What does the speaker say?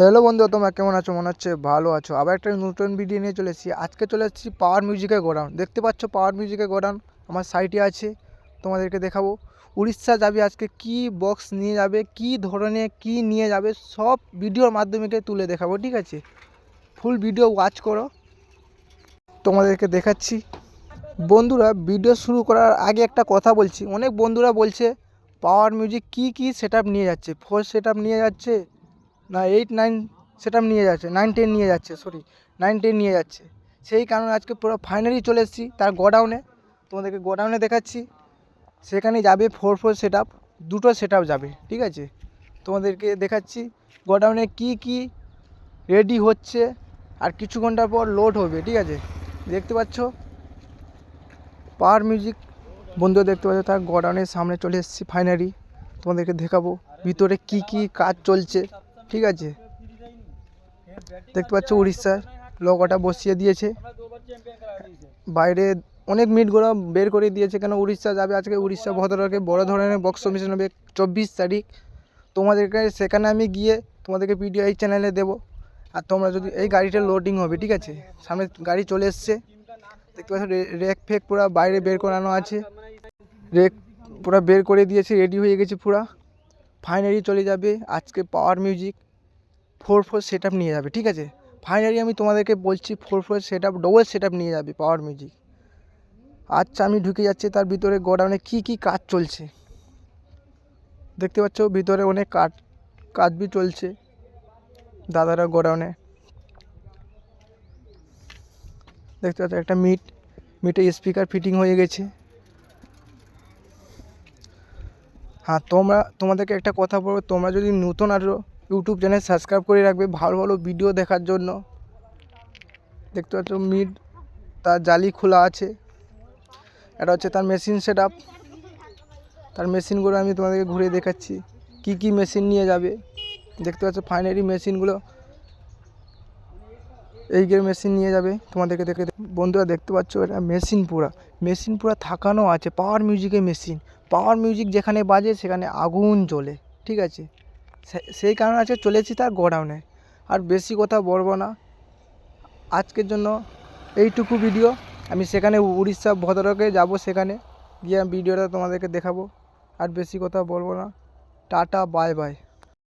Hello বন্ধু, তোমরা কেমন আছো? মনে হচ্ছে ভালো আছো। আবার একটা নতুন ভিডিও নিয়ে চলে এসেছি। আজকে চলে এসেছি পাওয়ার মিউজিকের গোডাউন দেখতে পাচ্ছ পাওয়ার মিউজিকের গোডাউন আমার সাইটে আছে। তোমাদেরকে দেখাবো। উড়িষ্যা যাবে আজকে, কি বক্স নিয়ে যাবে, কি ধরনের, কি নিয়ে যাবে, সব ভিডিওর মাধ্যমে তুলে দেখাবো, ঠিক আছে? ফুল ভিডিও ওয়াচ করো। তোমাদেরকে দেখাচ্ছি। বন্ধুরা ভিডিও শুরু করার আগে একটা কথা বলছি। অনেক বন্ধুরা বলছে পাওয়ার মিউজিক কি কি সেট নিয়ে যাচ্ছে? ফোর সেট নিয়ে যাচ্ছে? না এইট নাইন সেট নিয়ে যাচ্ছে নাইন টেন নিয়ে যাচ্ছে সরি নাইন টেন নিয়ে যাচ্ছে। সেই কারণে আজকে পুরো ফাইনালি চলে এসেছি, তার গোডাউনে তোমাদেরকে গোডাউনে দেখাচ্ছি। সেখানে যাবে ফোর ফোর সেট দুটো সেট যাবে, ঠিক আছে? তোমাদেরকে দেখাচ্ছি গোডাউনে কি কি রেডি হচ্ছে, আর কিছু ঘণ্টার পর লোড হবে, ঠিক আছে? দেখতে পাচ্ছ? পাওয়ার মিউজিক বন্ধু দেখতে পাচ্ছ, তার গোডাউনের সামনে চলে এসেছি ফাইনালি তোমাদেরকে দেখাবো, ভিতরে কি কি কাজ চলছে। ঠিক আছে। দেখতে পাচ্ছ উড়িষ্যার লোগোটা বসিয়ে দিয়েছে। বাইরে অনেক মিটগুলো বের করে দিয়েছে কেন উড়িষ্যা যাবে। আজকে উড়িষ্যা ভদ্রলোকে বড় ধরনের বক্স মিশন হবে চব্বিশ তারিখ। তোমাদেরকে সেখানে আমি গিয়ে তোমাদেরকে এই চ্যানেলে দেবো। আর তোমরা যদি এই গাড়িটা লোডিং হবে, ঠিক আছে? সামনে গাড়ি চলে এসছে। দেখতে পাচ্ছ রেক ফেক পুরো বাইরে বের করানো আছে। রেক পুরো বের করে দিয়েছে রেডি হয়ে গেছে পুরা। ফাইনালি চলে যাবে, আজকে power music four four set নিয়ে যাবে, ঠিক আছে? ফাইনালি আমি তোমাদেরকে বলছি four four set up double set নিয়ে যাবে পাওয়ার মিউজিক আচ্ছা আমি ঢুকে যাচ্ছি, তার ভিতরে গোডাউনে কী কী কাজ চলছে? দেখতে পাচ্ছ, ভিতরে অনেক কাজ কাজ বি চলছে, দাদারা গোডাউনে। দেখতে পাচ্ছ, একটা মিট মিটে স্পিকার ফিটিং হয়ে গেছে। হ্যাঁ তোমরা, তোমাদেরকে একটা কথা বলব, তোমরা যদি নতুন আরও ইউটিউব চ্যানেল সাবস্ক্রাইব করে রাখবে, ভালো ভালো ভিডিও দেখার জন্য। দেখতে পাচ্ছ, মিড, তার জালি খোলা আছে। এটা হচ্ছে তার মেশিন সেট আপ তার মেশিনগুলো আমি তোমাদেরকে ঘুরে দেখাচ্ছি। কি কি মেশিন নিয়ে যাবে? দেখতে পাচ্ছ ফাইনালি মেশিনগুলো এই গিয়ে মেশিন নিয়ে যাবে। তোমাদেরকে দেখে বন্ধুরা, দেখতে পাচ্ছ, এটা মেশিন পুরা। মেশিন পুরো থাকানো আছে পাওয়ার মিউজিকের মেশিন পাওয়ার মিউজিক যেখানে বাজে সেখানে আগুন জ্বলে, ঠিক আছে? সেই কারণে আজকে চলেছি তার গোডাউনে। আর বেশি কথা বলব না। আজকের জন্য এইটুকু ভিডিও আমি সেখানে উড়িষ্যা ভদ্রকে যাব সেখানে। গিয়ে ভিডিওটা তোমাদেরকে দেখাবো। আর বেশি কথা বলব না। Tata bye bye